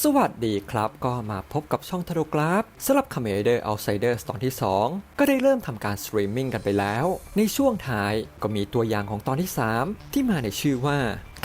สวัสดีครับ ก็มาพบกับช่องทาโรกราฟสำหรับ c a m e d e r Outsiders ตอนที่ 2 ก็ได้เริ่มทำการสตรีมมิ่งกันไปแล้ว ในช่วงท้ายก็มีตัวอย่างของตอนที่ 3 ที่มาในชื่อว่า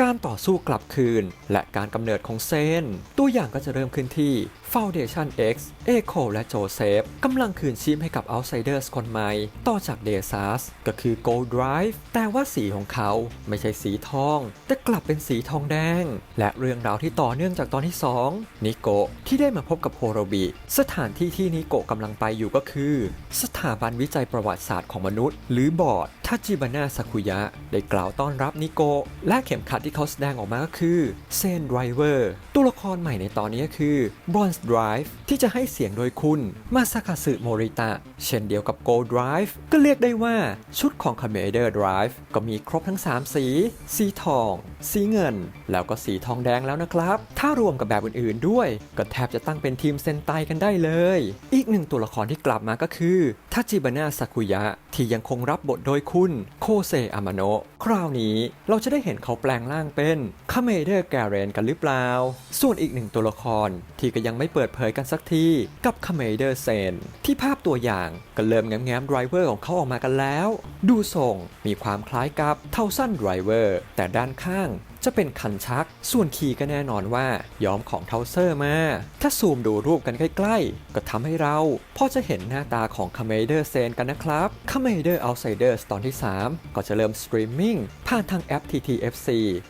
การต่อสู้กลับคืน และการกำเนิดของเซน ตัวอย่างก็จะเริ่มขึ้นที่ Foundation X เอโคและโจเซฟกำลังคืนชีพให้กับ Outsiders คนใหม่ ต่อจากเดซัสก็คือ Gold Drive แต่ว่าสีของเขาไม่ใช่สีทอง แต่กลับเป็นสีทองแดง และเรื่องราวที่ต่อเนื่องจากตอนที่ 2 นิโกที่ได้มาพบกับโฮโรบิ สถานที่ที่นิโกกำลังไปอยู่ก็คือ สถาบันวิจัยประวัติศาสตร์ของมนุษย์ หรือบอร์ดทาจิบาน่าซากุยะได้กล่าวต้อนรับนิโกและเข็มขัดที่เขาแสดงออกมาก็คือเซนไดรเวอร์ตัวละครใหม่ในตอนนี้ก็คือบรอนส์ไดรฟ์ที่จะให้เสียงโดยคุณมาซากาสึโมริตะ เช่นเดียวกับโกลด์ไดรฟ์ก็เรียกได้ว่าชุดของคาเมเดอร์ไดรฟ์ก็มีครบทั้ง 3 สี สีทอง สีเงิน แล้วก็สีทองแดงแล้วนะครับ ถ้ารวมกับแบบอื่นๆด้วย ก็แทบจะตั้งเป็นทีมเซนไตกันได้เลย อีกหนึ่งตัวละครที่กลับมาก็คือทาจิบาน่าซากุยะ ที่ยังคงรับบทโดยคุณโคเซอามาโนะคราวนี้เราจะได้เห็นเขาแปลงร่างเป็นคาเมเดอร์แกเรนกันหรือเปล่า ส่วนอีกหนึ่งตัวละครที่ก็ยังไม่เปิดเผยกันสักทีกับคาเมเดอร์เซนที่ภาพตัวอย่างก็เริ่มแง้มๆไดรเวอร์ของเขาออกมากันแล้ว ดูทรงมีความคล้ายกับเทาสั้นไดรเวอร์แต่ด้านข้าง จะเป็นคันชัก ส่วนคีย์ก็แน่นอนว่า ย้อมของเทาเซอร์มา ถ้าซูมดูรูปกันใกล้ๆ ก็ทำให้เราพอจะเห็นหน้าตาของคาเมเดอร์เซนกันนะครับคาเมเดอร์ Outsiders ตอนที่ 3 ก็จะเริ่มสตรีมมิ่งผ่านทางแอป TTFC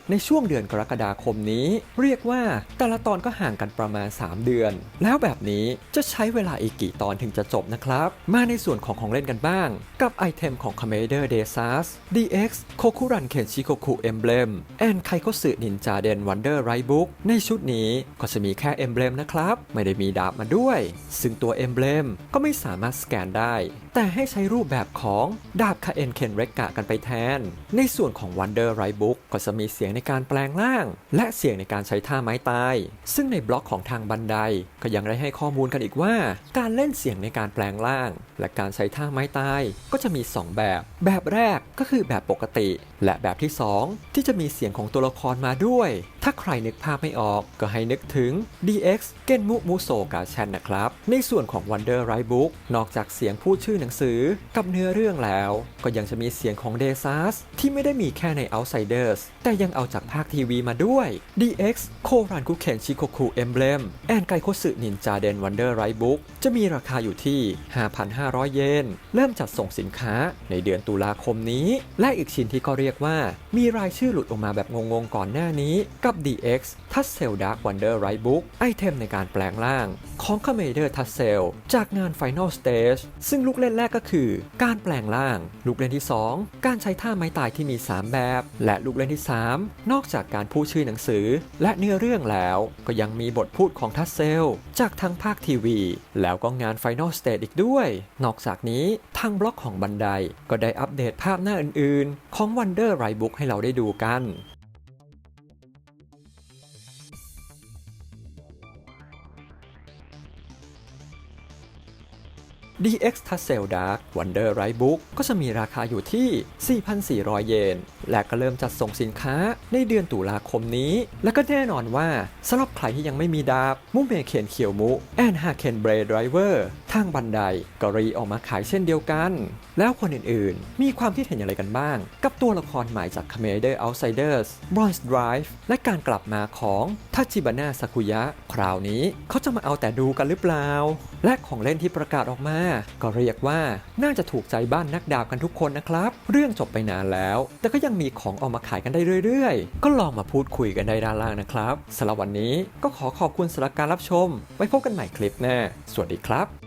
ในช่วงเดือนกรกฎาคมนี้ เรียกว่าแต่ละตอนก็ห่างกันประมาณ 3 เดือน แล้วแบบนี้จะใช้เวลาอีกกี่ตอนถึงจะจบนะครับ มาในส่วนของของเล่นกันบ้าง กับไอเทมของ c a m e d e r d e s a s DX Kokuran Kenshikoku Emblem and k a i k o s u Ninja Den Wonder Right Book ในชุดนี้ก็จะมีแค่ Emblem นะครับ ไม่ได้มีดาบมาด้วย ซึ่งตัว Emblem ก็ไม่สามารถสแกนได้ แต่ให้ใช้รูปแบบของดาบคาเอนเคนเรกกะกันไปแทน ในส่วนของ Wonder Right Book ก็จะมีเสียงในการแปลงร่าง และเสียงในการใช้ท่าไม้ตาย ซึ่งในบล็อกของทางบันไดก็ยังได้ให้ข้อมูลกันอีกว่า การเล่นเสียงในการแปลงร่าง และการใช้ท่าไม้ตายก็จะมี 2 แบบ แบบแรกก็คือแบบปกติ และแบบที่ 2 ที่จะมีเสียงของตัวละครมาด้วยถ้าใครนึกภาพไม่ออกก็ให้นึกถึง DX เกนมุมุโซกาชันนะครับ ในส่วนของ Wonder Right Book นอกจากเสียงพูดชื่อหนังสือกับเนื้อเรื่องแล้ว ก็ยังจะมีเสียงของเดซัสที่ไม่ได้มีแค่ใน Outsiders แต่ยังเอาจากภาคทีวีมาด้วย DX โครันคุเคนชิโคคุเอมเบลมแอนไกโคสึนินจาเดนวันเดอร์ไรบุ๊กจะมีราคาอยู่ที่ 5,500 เยน เริ่มจัดส่งสินค้าในเดือนตุลาคมนี้ และอีกชิ้นที่ก็เรียกว่า มีรายชื่อหลุดออกมาแบบงงๆก่อนหน้านี้ กับ DX ทัสเซลดาร์กวันเดอร์ไรบุ๊กไอเทมในการแปลงร่างของคาเมเดอร์ทัสเซลจากงาน Final Stage ซึ่งลูกเล่นแรกก็คือ การแปลงร่าง ลูกเล่นที่ 2 การใช้ท่าไม้ตายที่มี 3 แบบ และลูกเล่นที่ 3 นอกจากการพูดชื่อหนังสือ และเนื้อเรื่องแล้ว ก็ยังมีบทพูดของทัสเซลจากทั้งภาคทีวี แล้วก็งาน Final Stage อีกด้วย นอกจากนี้ทางบล็อกของบันไดก็ได้อัปเดตภาพหน้าอื่นๆ ของ Wonder r i Book ให้เราได้ดูกัน DX Tassel Dark Wonder Right Book ก็จะมีราคาอยู่ที่ 4,400 เยน และก็เริ่มจัดส่งสินค้าในเดือนตุลาคมนี้ และก็แน่นอนว่าสำหรับใครที่ยังไม่มีดาบ มุเมเคนเคียวมุ แอนฮาเคนเบรดไดรเวอร์ ทางบันไดก็รีออกมาขายเช่นเดียวกัน แล้วคนอื่นๆ มีความคิดเห็นอย่างไรกันบ้าง กับตัวละครใหม่จาก c a m e d e r Outsiders Bronze Drive และการกลับมาของทัจิบานาซากุยะ คราวนี้เขาจะมาเอาแต่ดูกันหรือเปล่า และของเล่นที่ประกาศออกมา ก็เรียกว่าน่าจะถูกใจบ้านนักดาบกันทุกคนนะครับ เรื่องจบไปนานแล้ว แต่ก็ยังมีของออกมาขายกันได้เรื่อยๆ ก็ลองมาพูดคุยกันได้ด้านล่างนะครับสำหรับวันนี้ก็ขอขอบคุณสำหรับการรับชม ไว้พบกันใหม่คลิปหน้า สวัสดีครับ